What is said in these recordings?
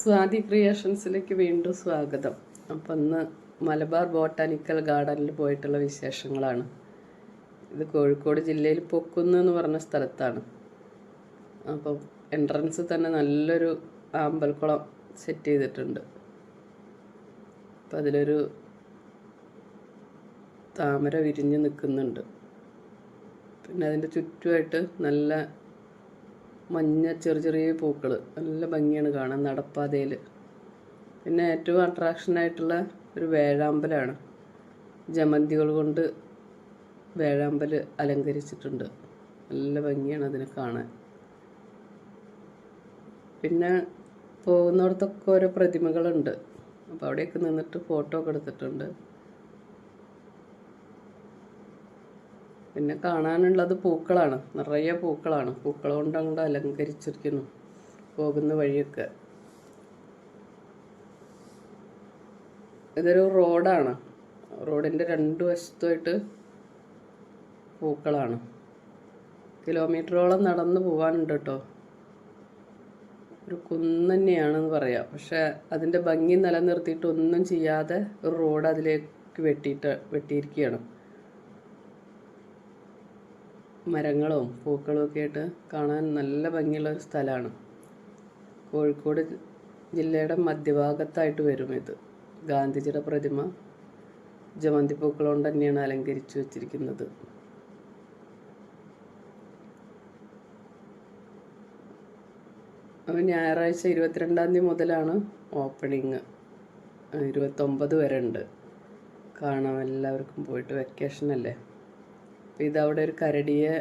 സ്വാതി ക്രിയേഷൻസിലേക്ക് വീണ്ടും സ്വാഗതം. അപ്പം ഇന്ന് മലബാർ ബോട്ടാനിക്കൽ ഗാർഡനിൽ പോയിട്ടുള്ള വിശേഷങ്ങളാണ്. ഇത് കോഴിക്കോട് ജില്ലയിൽ പൊക്കുന്ന് എന്ന് പറഞ്ഞ സ്ഥലത്താണ്. അപ്പം എൻട്രൻസ് തന്നെ നല്ലൊരു ആമ്പൽക്കുളം സെറ്റ് ചെയ്തിട്ടുണ്ട്. അപ്പം അതിലൊരു താമര വിരിഞ്ഞ് നിൽക്കുന്നുണ്ട് പിന്നെ അതിന്റെ ചുറ്റുമായിട്ട് നല്ല മഞ്ഞ ചെറിയ ചെറിയ പൂക്കൾ നല്ല ഭംഗിയാണ് കാണാൻ നടപ്പാതയിൽ പിന്നെ ഏറ്റവും അട്രാക്ഷനായിട്ടുള്ള ഒരു വേഴാമ്പലാണ്. ജമന്തികൾ കൊണ്ട് വേഴാമ്പൽ അലങ്കരിച്ചിട്ടുണ്ട്. നല്ല ഭംഗിയാണ് അതിനെ കാണാൻ. പിന്നെ പോകുന്നിടത്തൊക്കെ ഓരോ പ്രതിമകളുണ്ട്. അപ്പോൾ അവിടെയൊക്കെ നിന്നിട്ട് ഫോട്ടോ ഒക്കെ എടുത്തിട്ടുണ്ട്. പിന്നെ കാണാനുള്ളത് പൂക്കളാണ്. നിറയെ പൂക്കളാണ്. പൂക്കൾ കൊണ്ട് അങ്ങോട്ട് അലങ്കരിച്ചിരിക്കുന്നു. പോകുന്ന വഴിയൊക്കെ. ഇതൊരു റോഡാണ്. റോഡിന്റെ രണ്ട് വശത്തുമായിട്ട് പൂക്കളാണ്. കിലോമീറ്ററോളം നടന്ന് പോകാനുണ്ട് കേട്ടോ. ഒരു കുന്ന് തന്നെയാണെന്ന് പറയാം. പക്ഷെ അതിന്റെ ഭംഗി നിലനിർത്തിയിട്ട് ഒന്നും ചെയ്യാതെ ഒരു റോഡ് അതിലേക്ക് വെട്ടിയിട്ട് വെട്ടിയിരിക്കുകയാണ്. മരങ്ങളും പൂക്കളും ഒക്കെ ആയിട്ട് കാണാൻ നല്ല ഭംഗിയുള്ള ഒരു സ്ഥലമാണ്. കോഴിക്കോട് ജില്ലയുടെ മധ്യഭാഗത്തായിട്ട് വരും ഇത്. ഗാന്ധിജിയുടെ പ്രതിമ ജമന്തി പൂക്കൾ കൊണ്ട് തന്നെയാണ് അലങ്കരിച്ചു വച്ചിരിക്കുന്നത്. അപ്പോൾ ഞായറാഴ്ച ഇരുപത്തിരണ്ടാം തീയതി മുതലാണ് ഓപ്പണിങ് ഇരുപത്തൊമ്പത് വരെ ഉണ്ട്. കാണാം. എല്ലാവർക്കും പോയിട്ട് വെക്കേഷൻ അല്ലേ? അപ്പോൾ ഇതവിടെ ഒരു കരടിയെ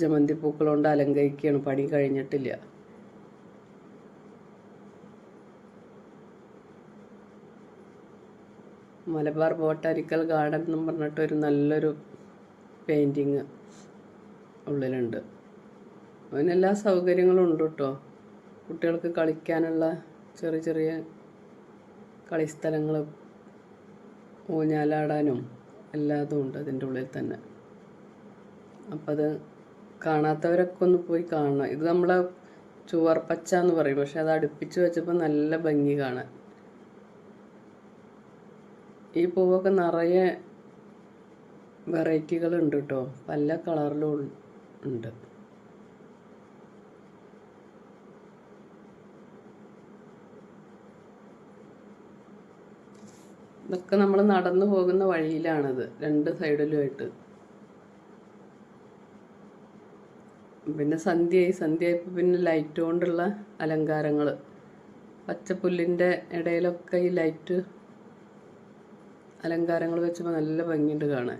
ജമന്തി പൂക്കൾ കൊണ്ട് അലങ്കരിക്കുകയാണ്. പണി കഴിഞ്ഞിട്ടില്ല. മലബാർ ബോട്ടാനിക്കൽ ഗാർഡൻ എന്നും പറഞ്ഞിട്ട് ഒരു നല്ലൊരു പെയിന്റിങ് ഉള്ളിലുണ്ട്. അതിനെല്ലാ സൗകര്യങ്ങളും ഉണ്ട് കേട്ടോ കുട്ടികൾക്ക് കളിക്കാനുള്ള ചെറിയ ചെറിയ കളിസ്ഥലങ്ങൾ ഊഞ്ഞാലാടാനും എല്ലാതും ഉണ്ട് അതിന്റെ ഉള്ളിൽ തന്നെ. അപ്പം അത് കാണാത്തവരൊക്കെ ഒന്ന് പോയി കാണണം. ഇത് നമ്മളെ ചുവർ പച്ച എന്ന് പറയും. പക്ഷെ അത് അടുപ്പിച്ച് വെച്ചപ്പോൾ നല്ല ഭംഗി കാണാൻ. ഈ പൂവൊക്കെ നിറയെ വെറൈറ്റികൾ ഉണ്ട് കേട്ടോ. പല കളറിലും ഉണ്ട്. ഇതൊക്കെ നമ്മൾ നടന്നു പോകുന്ന വഴിയിലാണത്. രണ്ട് സൈഡിലുമായിട്ട് പിന്നെ സന്ധ്യയായി സന്ധ്യയായപ്പോൾ പിന്നെ ലൈറ്റ് കൊണ്ടുള്ള അലങ്കാരങ്ങൾ പച്ചപ്പുല്ലിന്റെ ഇടയിലൊക്കെ ഈ ലൈറ്റ് അലങ്കാരങ്ങൾ വെച്ചപ്പോൾ നല്ല ഭംഗിയുണ്ട് കാണാൻ.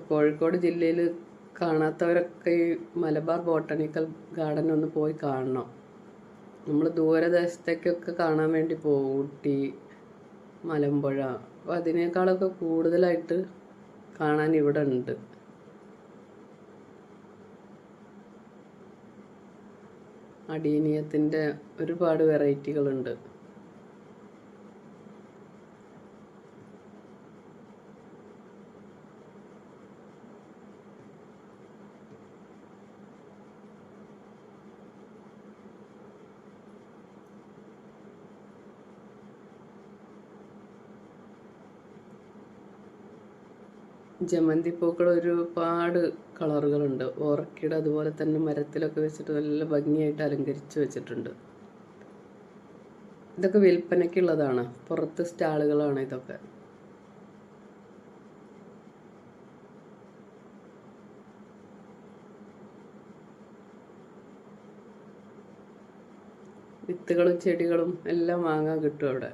കോഴിക്കോട് ജില്ലയിൽ കാണാത്തവരൊക്കെ ഈ മലബാർ ബോട്ടണിക്കൽ ഗാർഡൻ ഒന്ന് പോയി കാണണം. നമ്മൾ ദൂരദേശത്തേക്കൊക്കെ കാണാൻ വേണ്ടി പോകും ഊട്ടി മലമ്പുഴ. അപ്പോൾ അതിനേക്കാളൊക്കെ കൂടുതലായിട്ട് കാണാൻ ഇവിടെ ഉണ്ട്. അടീനിയത്തിന്റെ ഒരുപാട് വെറൈറ്റികളുണ്ട്. ജമന്തി പൂക്കൾ ഒരുപാട് കളറുകളുണ്ട്. ഓർക്കിഡ് അതുപോലെ തന്നെ മരത്തിലൊക്കെ വെച്ചിട്ട് നല്ല ഭംഗിയായിട്ട് അലങ്കരിച്ചു വെച്ചിട്ടുണ്ട്. ഇതൊക്കെ വിൽപ്പനയ്ക്കുള്ളതാണ്. പുറത്ത് സ്റ്റാളുകളാണ് ഇതൊക്കെ. വിത്തുകളും ചെടികളും എല്ലാം വാങ്ങാൻ കിട്ടും അവിടെ.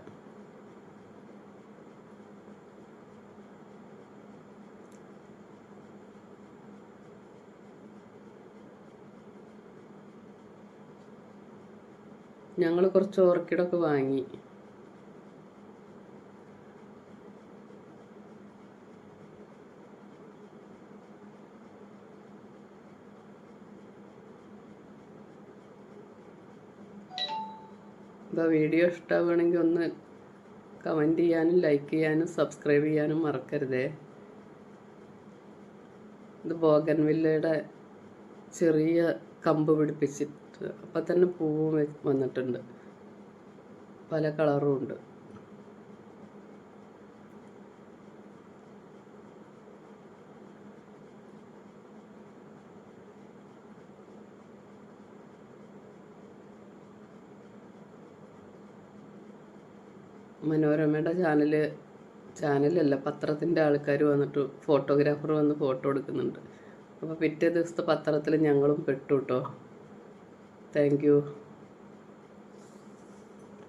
ഞങ്ങൾ കുറച്ച് ഓർക്കിഡൊക്കെ വാങ്ങി. അപ്പോൾ വീഡിയോ ഇഷ്ടമാവുകയാണെങ്കിൽ ഒന്ന് കമന്റ് ചെയ്യാനും ലൈക്ക് ചെയ്യാനും സബ്സ്ക്രൈബ് ചെയ്യാനും മറക്കരുതേ. ഇത് ബോഗൻവില്ലയുടെ ചെറിയ കമ്പ് പിടിപ്പിച്ചിട്ട് അപ്പം തന്നെ പൂവും വന്നിട്ടുണ്ട്. പല കളറും ഉണ്ട്. മനോരമയുടെ ചാനൽ ചാനലല്ല പത്രത്തിന്റെ ആൾക്കാർ വന്നിട്ട് ഫോട്ടോഗ്രാഫർ വന്ന് ഫോട്ടോ എടുക്കുന്നുണ്ട്. അപ്പോൾ പിറ്റേ ദിവസത്തെ പത്രത്തിൽ ഞങ്ങളും പെട്ടു കേട്ടോ താങ്ക് യു